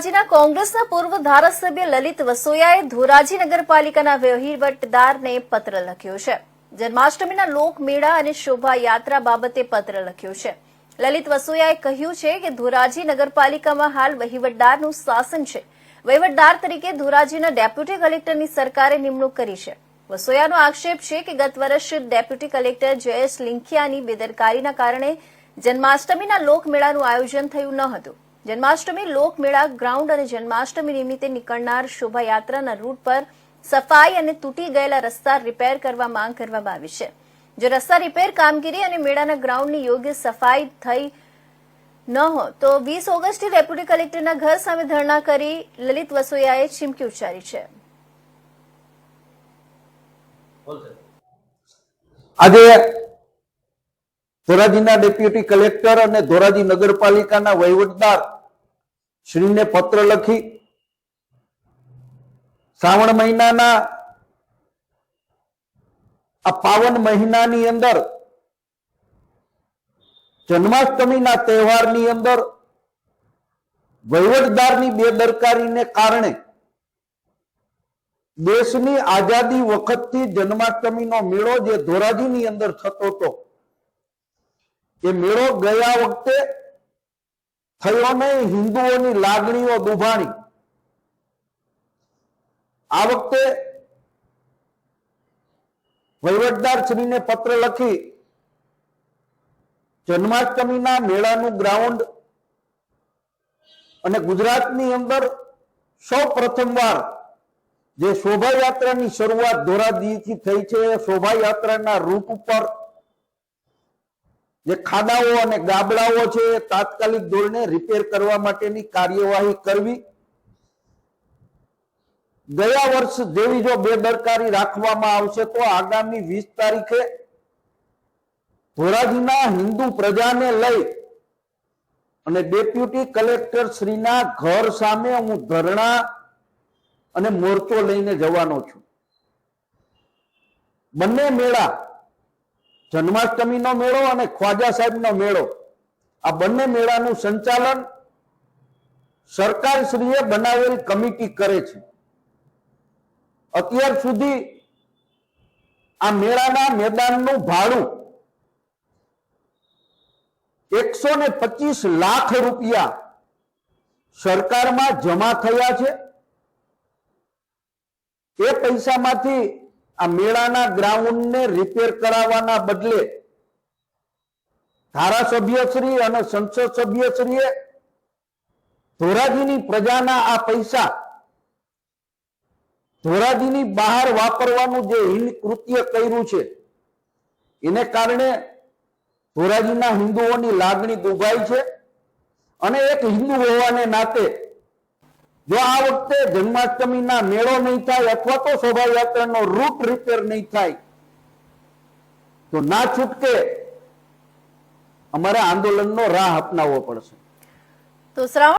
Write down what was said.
ધોરાજીના કોંગ્રેસના પૂર્વ ધારાસભ્ય લલિત વસોયાએ ધોરાજી નગરપાલિકાના વહીવટદારને પત્ર લખ્યો છે. જન્માષ્ટમીના લોકમેળા અને શોભાયાત્રા બાબતે પત્ર લખ્યો છે. લલિત વસોયાએ કહ્યું છે કે ધોરાજી નગરપાલિકામાં હાલ વહીવટદારનું શાસન છે. વહીવટદાર તરીકે ધોરાજીના ડેપ્યુટી કલેક્ટરની સરકારે નિમણૂક કરી છે. વસોયાનો આક્ષેપ છે કે ગત વર્ષે ડેપ્યુટી કલેક્ટર જયેશ લિંખિયાની બેદરકારીના કારણે જન્માષ્ટમીના લોકમેળાનું આયોજન થયું ન હતું. જન્માષ્ટમી, લોકમેળા, ગ્રાઉન્ડ અને જન્માષ્ટમી નિમિત્તે નીકળનાર શોભાયાત્રાના રૂટ પર સફાઈ અને તૂટી ગયેલા રસ્તા રિપેર કરવા માંગ કરવામાં આવી છે. જો રસ્તા રિપેર કામગીરી અને મેળાના ગ્રાઉન્ડની યોગ્ય સફાઈ થઈ ન હોય, તો વીસ ઓગસ્ટે ડેપ્યુટી કલેક્ટરના ઘર સામે ધરણા કરી લલિત વસોયાએ ચીમકી ઉચ્ચારી છે. આજે ધોરાજીના ડેપ્યુટી કલેક્ટર અને ધોરાજી નગરપાલિકાના વહીવટદાર શ્રીને પત્ર લખી શ્રાવણ મહિનાના આ પાવન મહિનાની અંદર, જન્માષ્ટમીના તહેવારની અંદર વહીવટદારની બેદરકારીને કારણે દેશની આઝાદી વખતથી જન્માષ્ટમીનો મેળો જે ધોરાજીની અંદર થતો હતો, એ મેળો ગયા વખતે થયો નહીં હિન્દુઓની લાગણીઓ દુભાણી. આ વખતે વહીવટદાર શ્રીને પત્ર લખી જન્માષ્ટમીના મેળાનું ગ્રાઉન્ડ અને ગુજરાતની અંદર સૌ પ્રથમવાર જે શોભાયાત્રાની શરૂઆત ધોરાજીથી થઈ છે શોભાયાત્રાના રૂટ ઉપર જે ખાડાઓ અને ગાબડાઓ છે તાત્કાલિક ધોરણે રિપેર કરવા માટેની કાર્યવાહી કરવી. ગયા વર્ષ જેવી જો બેદરકારી રાખવામાં આવશે તો આગામી વીસ તારીખે ધોરાજીના હિન્દુ પ્રજાને લઈ અને ડેપ્યુટી કલેક્ટર શ્રીના ઘર સામે હું ધરણા અને મોરચો લઈને જવાનો છું. બંને મેળા જન્માષ્ટમીનો મેળો અને ખ્વાજા સાહેબનો મેળો. આ બંને મેળાનું સંચાલન સરકાર શ્રીએ બનાવેલ કમિટી કરે છે. અત્યાર સુધી આ મેળાના મેદાનનું ભાડું એકસો ને પચીસ લાખ રૂપિયા સરકારમાં જમા થયા છે. એ પૈસામાંથી આ મેળાના ગ્રાઉન્ડને રિપેર કરાવવાના બદલે ધારાસભ્યશ્રી અને સંસદ સભ્યશ્રીએ ધોરાજીની પ્રજાના આ પૈસા ધોરાજીની બહાર વાપરવાનું જે હિન કૃત્ય કર્યું છે, એને કારણે ધોરાજીના હિન્દુઓની લાગણી દુભાઈ છે અને એક હિન્દુ હોવાને નાતે જો આ વખતે જન્માષ્ટમીના મેળો નહીં થાય અથવા તો શોભાયાત્રાનો રૂટ રિપેર નહીં થાય, તો ના છૂટકે અમારે આંદોલનનો રાહ અપનાવવો પડશે. તો શ્રાવણ